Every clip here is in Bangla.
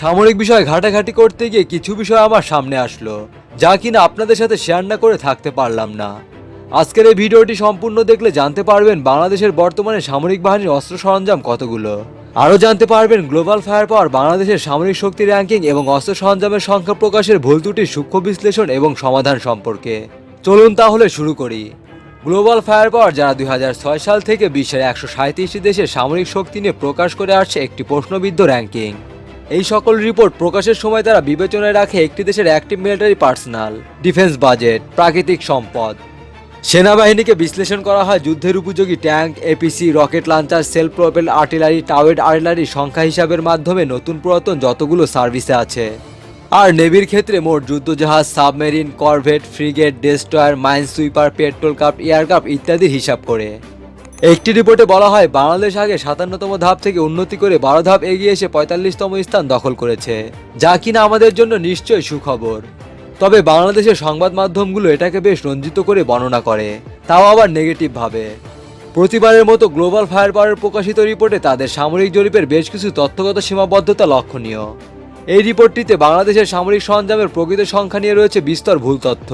সামরিক বিষয়ে ঘাটাঘাটি করতে গিয়ে কিছু বিষয় আমার সামনে আসলো, যা কিনা আপনাদের সাথে শেয়ার না করে থাকতে পারলাম না। আজকের এই ভিডিওটি সম্পূর্ণ দেখলে জানতে পারবেন বাংলাদেশের বর্তমানে সামরিক বাহিনীর অস্ত্র সরঞ্জাম কতগুলো। আরও জানতে পারবেন গ্লোবাল ফায়ার পাওয়ার বাংলাদেশের সামরিক শক্তি র্যাঙ্কিং এবং অস্ত্র সরঞ্জামের সংখ্যা প্রকাশের ভুল ত্রুটির সূক্ষ্ম বিশ্লেষণ এবং সমাধান সম্পর্কে। চলুন তাহলে শুরু করি। গ্লোবাল ফায়ার পাওয়ার যারা দু হাজার ছয় সাল থেকে বিশ্বের একশো দেশের সামরিক শক্তি নিয়ে প্রকাশ করে আসছে একটি প্রশ্নবিদ্ধ র্যাঙ্কিং। এই সকল রিপোর্ট প্রকাশের সময় তারা বিবেচনায় রাখে একটি দেশের active military personal, defence budget, প্রাকৃতিক সম্পদ। সেনাবাহিনীকে বিশ্লেষণ করা হয় যুদ্ধের উপযোগী tank, APC, rocket launcher self propel artillery, towed artillery সংখ্যা হিসাবের মাধ্যমে নতুন পুরাতন যতগুলো সার্ভিসে আছে। আর নেভির ক্ষেত্রে মোট যুদ্ধজাহাজ, submarine, corvette, frigate, destroyer mine sweeper patrol cup aircraft ইত্যাদির হিসাব করে। একটি রিপোর্টে বলা হয়, বাংলাদেশ আগে সাতান্নতম ধাপ থেকে উন্নতি করে বারো ধাপ এগিয়ে এসে পঁয়তাল্লিশতম স্থান দখল করেছে, যা কিনা আমাদের জন্য নিশ্চয়ই সুখবর। তবে বাংলাদেশের সংবাদ মাধ্যমগুলো এটাকে বেশ রঞ্জিত করে বর্ণনা করে, তাও আবার নেগেটিভ ভাবে। প্রতিবারের মতো গ্লোবাল ফায়ার পাওয়ারের প্রকাশিত রিপোর্টে তাদের সামরিক জরিপের বেশ কিছু তথ্যগত সীমাবদ্ধতা লক্ষণীয়। এই রিপোর্টটিতে বাংলাদেশের সামরিক সরঞ্জামের প্রকৃত সংখ্যা নিয়ে রয়েছে বিস্তর ভুল তথ্য।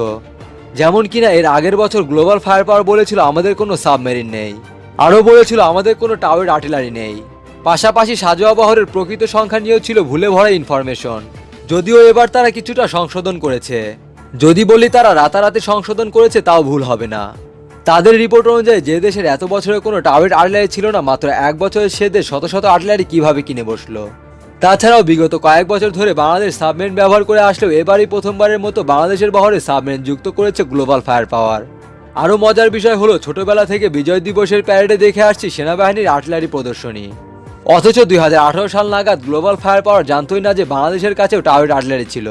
যেমন কিনা এর আগের বছর গ্লোবাল ফায়ার পাওয়ার বলেছিল, আমাদের কোনো সাবমেরিন নেই। আরও বলেছিল, আমাদের কোনো টাওয়ার আর্টিলারি নেই। পাশাপাশি সাজোয়া বহরের প্রকৃত সংখ্যা নিয়েও ছিল ভুলে ভরা ইনফরমেশন যদিও এবার তারা কিছুটা সংশোধন করেছে। যদি বলি তারা রাতারাতি সংশোধন করেছে, তাও ভুল হবে না। তাদের রিপোর্ট অনুযায়ী, যে দেশের এত বছরে কোনো টাওয়ার আর্টিলারি ছিল না, মাত্র এক বছরের সে দেশ শত শত আর্টিলারি কীভাবে কিনে বসল? তাছাড়াও বিগত কয়েক বছর ধরে বাংলাদেশ সাবমেরিন ব্যবহার করে আসলেও, এবারই প্রথমবারের মতো বাংলাদেশের বহরে সাবমেরিন যুক্ত করেছে গ্লোবাল ফায়ার পাওয়ার আরও মজার বিষয় হলো, ছোটবেলা থেকে বিজয় দিবসের প্যারেডে দেখে আসছি সেনাবাহিনীর আর্টিলারি প্রদর্শনী। অথচ দুই হাজার আঠেরো সাল নাগাদ গ্লোবাল ফায়ার পাওয়ার জানতই না যে বাংলাদেশের কাছেও টাওয়ার আর্টিলারি ছিল।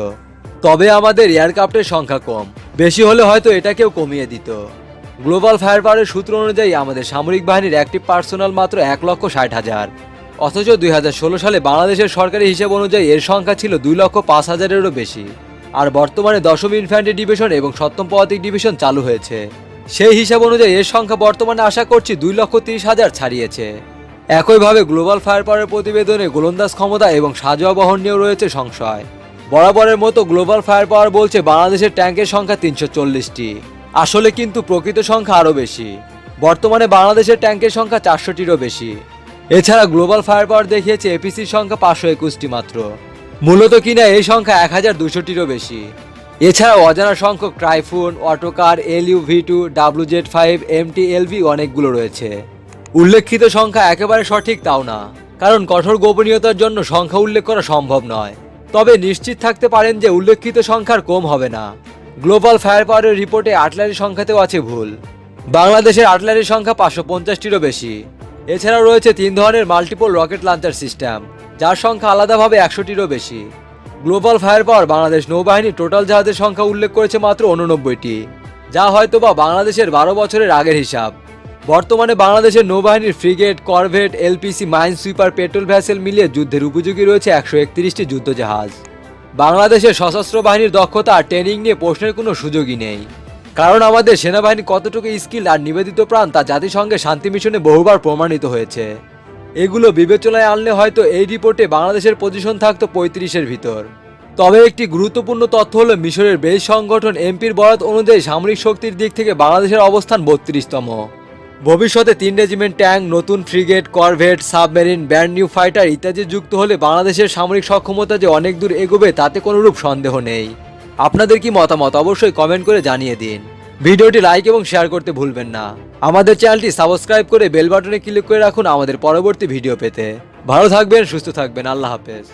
তবে আমাদের এয়ারক্রাফটের সংখ্যা কম। বেশি হলে হয়তো এটাকেও কমিয়ে দিত। গ্লোবাল ফায়ার পাওয়ারের সূত্র অনুযায়ী আমাদের সামরিক বাহিনীর অ্যাক্টিভ পার্সোনাল মাত্র এক লক্ষ ষাট হাজার। অথচ দুই হাজার ষোলো সালে বাংলাদেশের সরকারি হিসেব অনুযায়ী এর সংখ্যা ছিল দুই লক্ষ পাঁচ হাজারেরও বেশি। আর বর্তমানে দশম ইনফ্যান্ট্রি ডিভিশন এবং সপ্তম পদাতিক ডিভিশন চালু হয়েছে। সেই হিসাব অনুযায়ী এর সংখ্যা বর্তমানে আশা করছি দুই লক্ষ তিরিশ হাজার ছাড়িয়েছে। একইভাবে গ্লোবাল ফায়ার পাওয়ারের প্রতিবেদনে গোলন্দাজ ক্ষমতা এবং সাজোয়া বহন নিয়েও রয়েছে সংশয়। বরাবরের মতো গ্লোবাল ফায়ার পাওয়ার বলছে বাংলাদেশের ট্যাঙ্কের সংখ্যা তিনশো চল্লিশটি। আসলে কিন্তু প্রকৃত সংখ্যা আরও বেশি। বর্তমানে বাংলাদেশের ট্যাঙ্কের সংখ্যা চারশোটিরও বেশি। এছাড়া গ্লোবাল ফায়ার পাওয়ার দেখিয়েছে এপিসির সংখ্যা পাঁচশো একুশটি মাত্র। মূলত কিনা এই সংখ্যা এক হাজার দুশোটিরও বেশি। এছাড়াও অজানা সংখ্যক Typhoon, Otokar L U V two W Z five, M T L V অনেকগুলো রয়েছে। উল্লেখিত সংখ্যা একেবারে সঠিক তাও না, কারণ কঠোর গোপনীয়তার জন্য সংখ্যা উল্লেখ করা সম্ভব নয়। তবে নিশ্চিত থাকতে পারেন যে উল্লেখিত সংখ্যার কম হবে না। গ্লোবাল ফায়ার পাওয়ারের রিপোর্টে আটলারির সংখ্যাতেও আছে ভুল। বাংলাদেশের আটলারির সংখ্যা পাঁচশো পঞ্চাশটিরও বেশি। এছাড়াও রয়েছে তিন ধরনের মাল্টিপল রকেট লঞ্চার সিস্টেম যার সংখ্যা আলাদাভাবে একশোটিরও বেশি। গ্লোবাল ফায়ার পাওয়ার বাংলাদেশ নৌবাহিনী টোটাল জাহাজের সংখ্যা উল্লেখ করেছে মাত্র উননব্বইটি, যা হয়তোবা বাংলাদেশের বারো বছরের আগের হিসাব। বর্তমানে বাংলাদেশের নৌবাহিনীর frigate, corvette, LPC, mine sweeper, patrol vessel মিলিয়ে যুদ্ধের উপযোগী রয়েছে একশো একত্রিশটি যুদ্ধজাহাজ। বাংলাদেশের সশস্ত্র বাহিনীর দক্ষতা আর ট্রেনিং নিয়ে প্রশ্নের কোনো সুযোগই নেই। কারণ আমাদের সেনাবাহিনী কতটুকু স্কিল আর নিবেদিত প্রাণ তা জাতিসংঘের শান্তি মিশনে বহুবার প্রমাণিত হয়েছে। এগুলো বিবেচনায় আনলে হয়তো এই রিপোর্টে বাংলাদেশের পজিশন থাকতো পঁয়ত্রিশের ভিতর। তবে একটি গুরুত্বপূর্ণ তথ্য হলো মিশরের বেশ সংগঠন এমপির বরাত অনুযায়ী সামরিক শক্তির দিক থেকে বাংলাদেশের অবস্থান বত্রিশতম। ভবিষ্যতে তিন রেজিমেন্ট ট্যাঙ্ক, নতুন frigate, corvette, submarine band new fighter ইত্যাদি যুক্ত হলে বাংলাদেশের সামরিক সক্ষমতা যে অনেক দূর এগোবে তাতে কোনোরূপ সন্দেহ নেই। আপনাদের কি মতামত অবশ্যই কমেন্ট করে জানিয়ে দিন। ভিডিওটি লাইক এবং শেয়ার করতে ভুলবেন না। আমাদের চ্যানেলটি সাবস্ক্রাইব করে বেল বাটনে ক্লিক করে রাখুন আমাদের পরবর্তী ভিডিও পেতে। ভালো থাকবেন, সুস্থ থাকবেন, আল্লাহ হাফেজ।